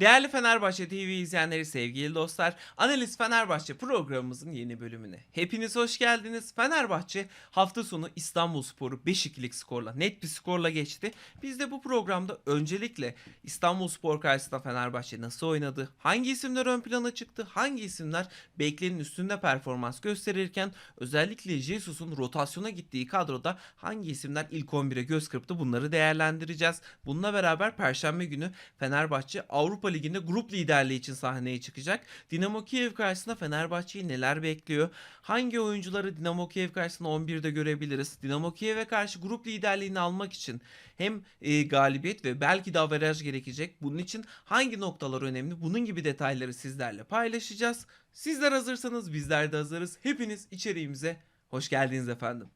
Değerli Fenerbahçe TV izleyenleri, sevgili dostlar, Analiz Fenerbahçe programımızın yeni bölümüne. Hepiniz hoş geldiniz. Fenerbahçe hafta sonu İstanbulspor'u 5-2'lik skorla, net bir skorla geçti. Biz de bu programda öncelikle İstanbulspor karşısında Fenerbahçe nasıl oynadı, hangi isimler ön plana çıktı, hangi isimler beklenenin üstünde performans gösterirken özellikle Jesus'un rotasyona gittiği kadroda hangi isimler ilk 11'e göz kırptı bunları değerlendireceğiz. Bununla beraber Perşembe günü Fenerbahçe Avrupa Ligi'nde grup liderliği için sahneye çıkacak. Dinamo Kiev karşısında Fenerbahçe'yi neler bekliyor? Hangi oyuncuları Dinamo Kiev karşısında 11'de görebiliriz? Dinamo Kiev'e karşı grup liderliğini almak için hem e, galibiyet ve belki de averaj gerekecek. Bunun için hangi noktalar önemli? Bunun gibi detayları sizlerle paylaşacağız. Sizler hazırsanız bizler de hazırız. Hepiniz içeriğimize hoş geldiniz efendim.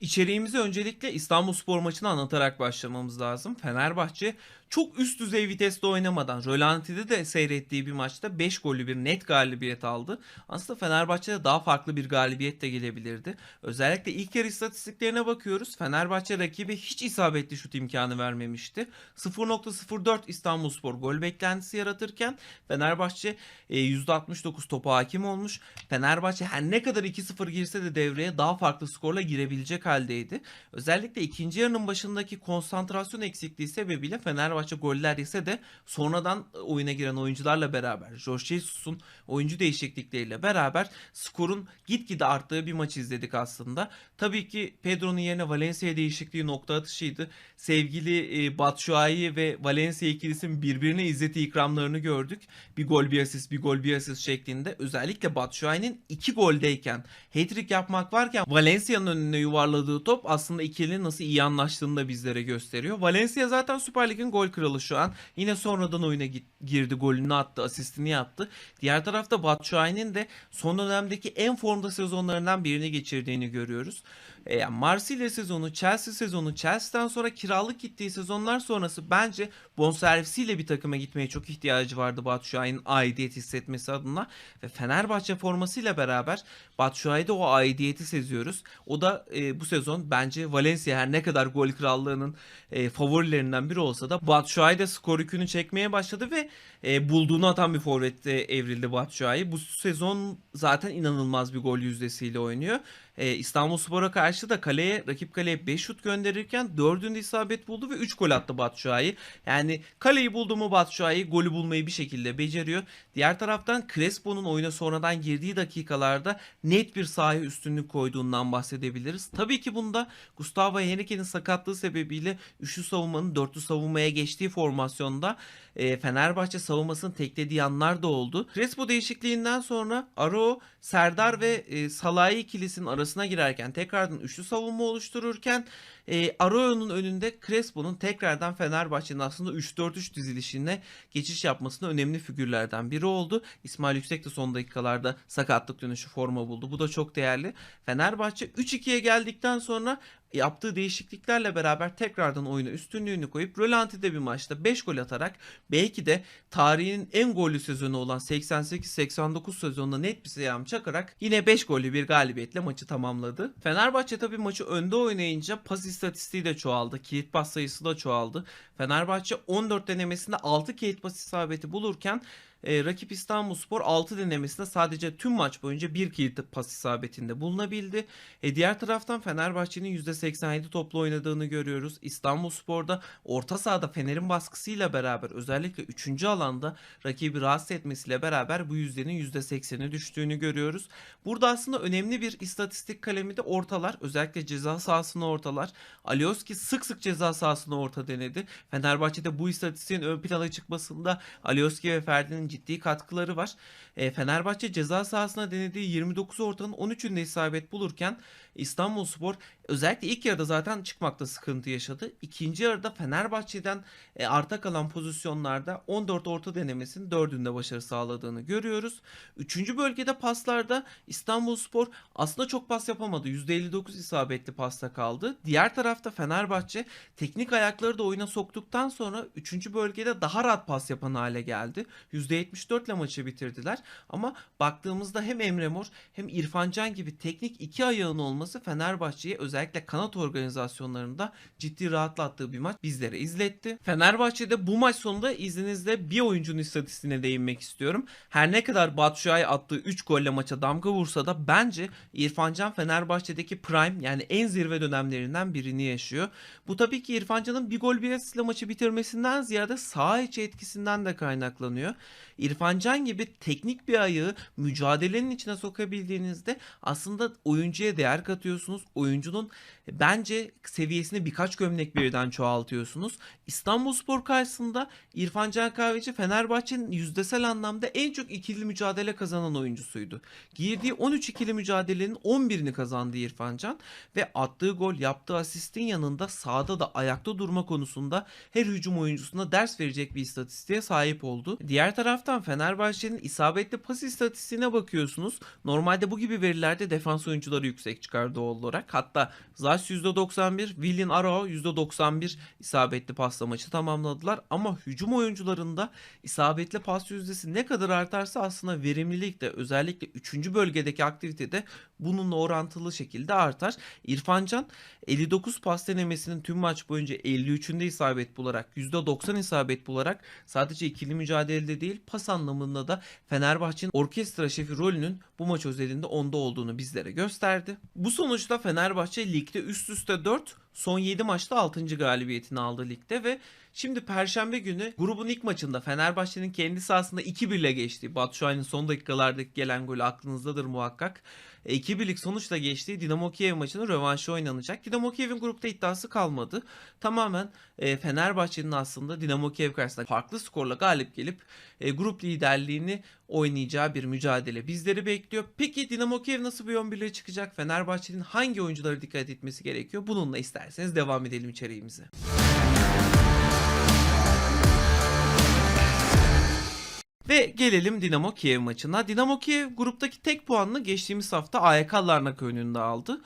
İçeriğimizi öncelikle İstanbulspor maçını anlatarak başlamamız lazım. Fenerbahçe çok üst düzey viteste oynamadan Rölanti'de de seyrettiği bir maçta 5 gollü bir net galibiyet aldı. Aslında Fenerbahçe'de daha farklı bir galibiyet de gelebilirdi. Özellikle ilk yarı istatistiklerine bakıyoruz. Fenerbahçe rakibe hiç isabetli şut imkanı vermemişti. 0.04 İstanbulspor gol beklentisi yaratırken Fenerbahçe e, %69 topa hakim olmuş. Fenerbahçe her ne kadar 2-0 girse de devreye daha farklı skorla girebilecek haldeydi. Özellikle ikinci yarının başındaki konsantrasyon eksikliği sebebiyle Fenerbahçe goller yese de sonradan oyuna giren oyuncularla beraber Jorge Jesus'un oyuncu değişiklikleriyle beraber skorun gitgide arttığı bir maç izledik aslında. Tabii ki Pedro'nun yerine Valencia değişikliği nokta atışıydı. Sevgili e, Batshuayi ve Valencia ikilisinin birbirine izzeti ikramlarını gördük. Bir gol bir asist bir gol bir asist şeklinde. Özellikle Batshuayi'nin iki goldeyken hat-trick yapmak varken Valencia'nın önüne yuvarladığı top aslında ikilinin nasıl iyi anlaştığını da bizlere gösteriyor. Valencia zaten Süper Lig'in gol kralı şu an. Yine sonradan oyuna girdi, golünü attı, asistini yaptı. Diğer tarafta Batshuayi'nin de son dönemdeki en formda sezonlarından birini geçirdiğini görüyoruz. E, Marsilya sezonu, Chelsea sezonu, Chelsea'den sonra kiralık gittiği sezonlar sonrası bence bonservisiyle bir takıma gitmeye çok ihtiyacı vardı Batshuayi'nin aidiyet hissetmesi adına ve Fenerbahçe formasıyla beraber Batshuayi'de o aidiyeti seziyoruz. O da e, bu sezon bence Valencia her ne kadar gol krallığının e, favorilerinden biri olsa da Batshuayi de skor yükünü çekmeye başladı ve e, bulduğunu atan bir forvette evrildi Batshuayi. Bu sezon zaten inanılmaz bir gol yüzdesiyle oynuyor. E, İstanbulspor'a karşı da kaleye rakip kaleye 5 şut gönderirken 4'ünde isabet buldu ve 3 gol attı Batshuayi. Yani kaleyi buldu mu Batshuayi golü bulmayı bir şekilde beceriyor. Diğer taraftan Crespo'nun oyuna sonradan girdiği dakikalarda net bir sahaya üstünlük koyduğundan bahsedebiliriz. Tabii ki bunda Gustavo Henrique'nin sakatlığı sebebiyle üçlü savunmanın dörtlü savunmaya geçtiği formasyonda e, Fenerbahçe savunmasını teklediği anlar da oldu. Crespo değişikliğinden sonra Aro, Serdar ve e, Salahi ikilisinin arasına girerken tekrardan üçlü savunma oluştururken e, Aroyo'nun önünde Crespo'nun tekrardan Fenerbahçe'nin aslında 3-4-3 dizilişine geçiş yapmasında önemli figürlerden biri oldu. İsmail Yüksek de son dakikalarda sakatlık dönüşü forma buldu. Bu da çok değerli. Fenerbahçe 3-2'ye geldikten sonra yaptığı değişikliklerle beraber tekrardan oyuna üstünlüğünü koyup rölantide bir maçta 5 gol atarak belki de tarihinin en gollü sezonu olan 88-89 sezonunda net bir selam çakarak yine 5 gollü bir galibiyetle maçı tamamladı. Fenerbahçe tabii maçı önde oynayınca pas istatistiği de çoğaldı. Kilit pas sayısı da çoğaldı. Fenerbahçe 14 denemesinde 6 kilit pas isabeti bulurken e, rakip İstanbulspor 6 denemesinde sadece tüm maç boyunca bir kilit pas isabetinde bulunabildi. E, diğer taraftan Fenerbahçe'nin %87 toplu oynadığını görüyoruz. İstanbulspor'da orta sahada Fener'in baskısıyla beraber özellikle 3. alanda rakibi rahatsız etmesiyle beraber bu yüzdenin %80'e düştüğünü görüyoruz. Burada aslında önemli bir istatistik kalemi de ortalar. Özellikle ceza sahasına ortalar. Alioski sık sık ceza sahasına orta denedi. Fenerbahçe'de bu istatistiğin ön plana çıkmasında Alioski ve Ferdi'nin ciddi katkıları var. E, Fenerbahçe ceza sahasına denediği 29 ortanın 13'ünde isabet bulurken İstanbulspor özellikle ilk yarıda zaten çıkmakta sıkıntı yaşadı. İkinci yarıda Fenerbahçe'den e, arta kalan pozisyonlarda 14 orta denemesinin 4'ünde başarı sağladığını görüyoruz. Üçüncü bölgede paslarda İstanbulspor aslında çok pas yapamadı. %59 isabetli pasta kaldı. Diğer tarafta Fenerbahçe teknik ayakları da oyuna soktuktan sonra 3. bölgede daha rahat pas yapan hale geldi. %74 ile maçı bitirdiler. Ama baktığımızda hem Emre Mor hem İrfan Can gibi teknik iki ayağın olması kazanması Fenerbahçe'yi özellikle kanat organizasyonlarında ciddi rahatlattığı bir maç bizlere izletti. Fenerbahçe'de bu maç sonunda izninizle bir oyuncunun istatistiğine değinmek istiyorum. Her ne kadar Batshuayi attığı 3 golle maça damga vursa da bence İrfan Can Fenerbahçe'deki prime yani en zirve dönemlerinden birini yaşıyor. Bu tabii ki İrfan Can'ın bir gol bir asistle maçı bitirmesinden ziyade saha içi etkisinden de kaynaklanıyor. İrfan Can gibi teknik bir ayağı mücadelenin içine sokabildiğinizde aslında oyuncuya değer katıyorsunuz. Oyuncunun bence seviyesini birkaç gömlek birden çoğaltıyorsunuz. İstanbulspor karşısında İrfan Can Kahveci Fenerbahçe'nin yüzdesel anlamda en çok ikili mücadele kazanan oyuncusuydu. Girdiği 13 ikili mücadelenin 11'ini kazandı İrfan Can ve attığı gol, yaptığı asistin yanında sahada da ayakta durma konusunda her hücum oyuncusuna ders verecek bir istatistiğe sahip oldu. Diğer taraftan Fenerbahçe'nin isabetli pas istatistiğine bakıyorsunuz. Normalde bu gibi verilerde defans oyuncuları yüksek çıkar doğal olarak. Hatta Zayt %91, Willian Arao %91 isabetli pasla maçı tamamladılar. Ama hücum oyuncularında isabetli pas yüzdesi ne kadar artarsa aslında verimlilik de özellikle 3. bölgedeki aktivitede bununla orantılı şekilde artar. İrfan Can 59 pas denemesinin tüm maç boyunca 53'ünde isabet bularak %90 isabet bularak sadece ikili mücadelede değil pas anlamında da Fenerbahçe'nin orkestra şefi rolünün bu maç özelinde onda olduğunu bizlere gösterdi. Bu sonuçta Fenerbahçe ligde üst üste 4 son 7 maçta 6. galibiyetini aldı ligde ve Şimdi Perşembe günü grubun ilk maçında Fenerbahçe'nin kendi sahasında 2-1 ile geçtiği Batshuayi'nin son dakikalardaki gelen golü aklınızdadır muhakkak. E, 2-1'lik sonuçla geçtiği Dinamo Kiev maçının rövanşı oynanacak. Dinamo Kiev'in grupta iddiası kalmadı. Tamamen e, Fenerbahçe'nin aslında Dinamo Kiev karşısında farklı skorla galip gelip e, grup liderliğini oynayacağı bir mücadele bizleri bekliyor. Peki Dinamo Kiev nasıl bir 11'le çıkacak? Fenerbahçe'nin hangi oyunculara dikkat etmesi gerekiyor? Bununla isterseniz devam edelim içeriğimize. Ve gelelim Dinamo Kiev maçına. Dinamo Kiev gruptaki tek puanını geçtiğimiz hafta AYK Larnaca önünde aldı.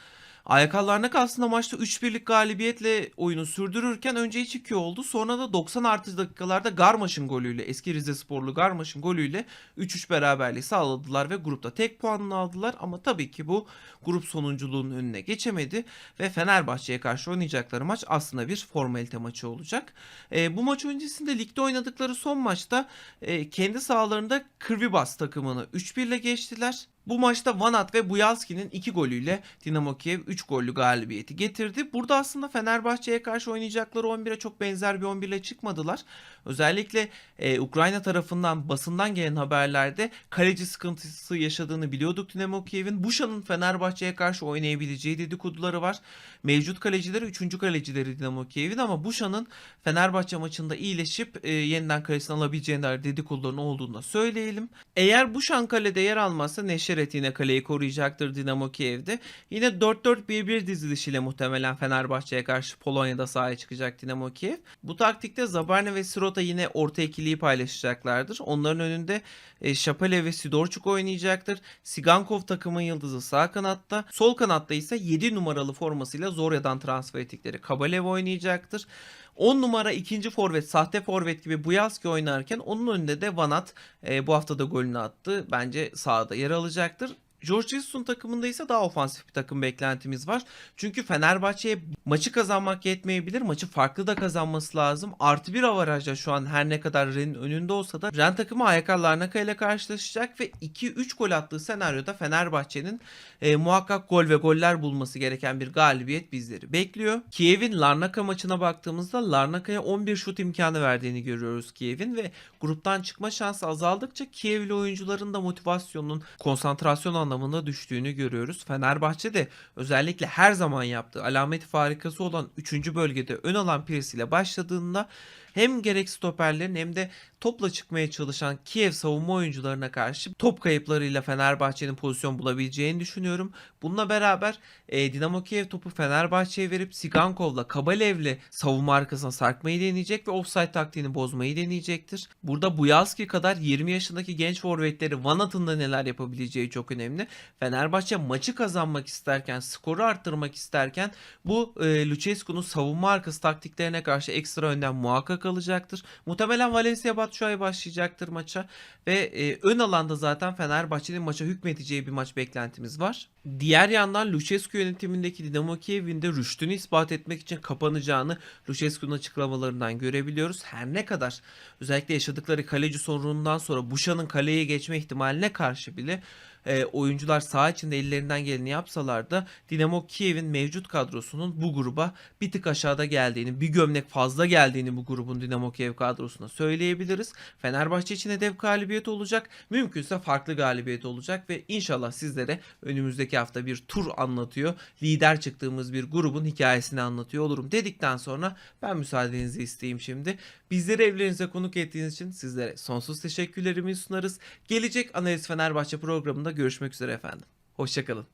AYK Larnaca aslında maçta 3-1'lik galibiyetle oyunu sürdürürken önce 2 oldu. Sonra da 90 artı dakikalarda Garmaş'ın golüyle eski Rize Sporlu Garmaş'ın golüyle 3-3 beraberliği sağladılar ve grupta tek puanını aldılar. Ama tabii ki bu grup sonunculuğunun önüne geçemedi ve Fenerbahçe'ye karşı oynayacakları maç aslında bir formalite maçı olacak. E, bu maç öncesinde ligde oynadıkları son maçta e, kendi sahalarında Krvibas takımını 3-1 ile geçtiler. Bu maçta Vanat ve Buyalski'nin 2 golüyle Dinamo Kiev 3 gollü galibiyeti getirdi. Burada aslında Fenerbahçe'ye karşı oynayacakları 11'e çok benzer bir 11 ile çıkmadılar. Özellikle e, Ukrayna tarafından basından gelen haberlerde kaleci sıkıntısı yaşadığını biliyorduk Dinamo Kiev'in. Buşa'nın Fenerbahçe'ye karşı oynayabileceği dedikoduları var. Mevcut kalecileri 3. kalecileri Dinamo Kiev'in ama Buşa'nın Fenerbahçe maçında iyileşip e, yeniden kalesini alabileceğine dedikoduların olduğunu söyleyelim. Eğer Buşan kalede yer almazsa Neşeret yine kaleyi koruyacaktır Dinamo Kiev'de. Yine 4-4-1-1 dizilişiyle muhtemelen Fenerbahçe'ye karşı Polonya'da sahaya çıkacak Dinamo Kiev. Bu taktikte Zabarne ve Sirota yine orta ikiliyi paylaşacaklardır. Onların önünde e, Şapele ve Sidorçuk oynayacaktır. Sigankov takımın yıldızı sağ kanatta. Sol kanatta ise 7 numaralı formasıyla Zorya'dan transfer ettikleri Kabalev oynayacaktır. 10 numara ikinci forvet, sahte forvet gibi Buyalski oynarken onun önünde de Vanat e, bu hafta da golünü attı. Bence sahada yer alacaktır. George Jesus takımında ise daha ofansif bir takım beklentimiz var. Çünkü Fenerbahçe'ye maçı kazanmak yetmeyebilir. Maçı farklı da kazanması lazım. Artı bir avarajla şu an her ne kadar Ren'in önünde olsa da Ren takımı AYK Larnaca ile karşılaşacak ve 2-3 gol attığı senaryoda Fenerbahçe'nin e, muhakkak gol ve goller bulması gereken bir galibiyet bizleri bekliyor. Kiev'in Larnaca maçına baktığımızda Larnaca'ya 11 şut imkanı verdiğini görüyoruz Kiev'in ve gruptan çıkma şansı azaldıkça Kiev'li oyuncuların da motivasyonunun konsantrasyon anlamında düştüğünü görüyoruz. Fenerbahçe de özellikle her zaman yaptığı alameti farikası olan 3. bölgede ön alan presiyle başladığında hem gerek stoperlerin hem de topla çıkmaya çalışan Kiev savunma oyuncularına karşı top kayıplarıyla Fenerbahçe'nin pozisyon bulabileceğini düşünüyorum. Bununla beraber e, Dinamo Kiev topu Fenerbahçe'ye verip Sigankov'la Kabalev'le savunma arkasına sarkmayı deneyecek ve offside taktiğini bozmayı deneyecektir. Burada Buyalski kadar 20 yaşındaki genç forvetleri Vanat'ın da neler yapabileceği çok önemli. Fenerbahçe maçı kazanmak isterken, skoru arttırmak isterken bu e, Lucescu'nun savunma arkası taktiklerine karşı ekstra önden muhakkak alacaktır. Muhtemelen Valencia Batshuayi başlayacaktır maça ve e, ön alanda zaten Fenerbahçe'nin maça hükmedeceği bir maç beklentimiz var. Diğer yandan Lucescu yönetimindeki Dinamo Kiev'in de rüştünü ispat etmek için kapanacağını Lucescu'nun açıklamalarından görebiliyoruz. Her ne kadar özellikle yaşadıkları kaleci sorunundan sonra Buşa'nın kaleye geçme ihtimaline karşı bile e, oyuncular saha içinde ellerinden geleni yapsalar da Dinamo Kiev'in mevcut kadrosunun bu gruba bir tık aşağıda geldiğini, bir gömlek fazla geldiğini bu grubun Dinamo Kiev kadrosuna söyleyebiliriz. Fenerbahçe için hedef galibiyet olacak. Mümkünse farklı galibiyet olacak ve inşallah sizlere önümüzdeki hafta bir tur anlatıyor. Lider çıktığımız bir grubun hikayesini anlatıyor olurum dedikten sonra ben müsaadenizi isteyeyim şimdi. Bizleri evlerinize konuk ettiğiniz için sizlere sonsuz teşekkürlerimi sunarız. Gelecek Analiz Fenerbahçe programında görüşmek üzere efendim. Hoşçakalın.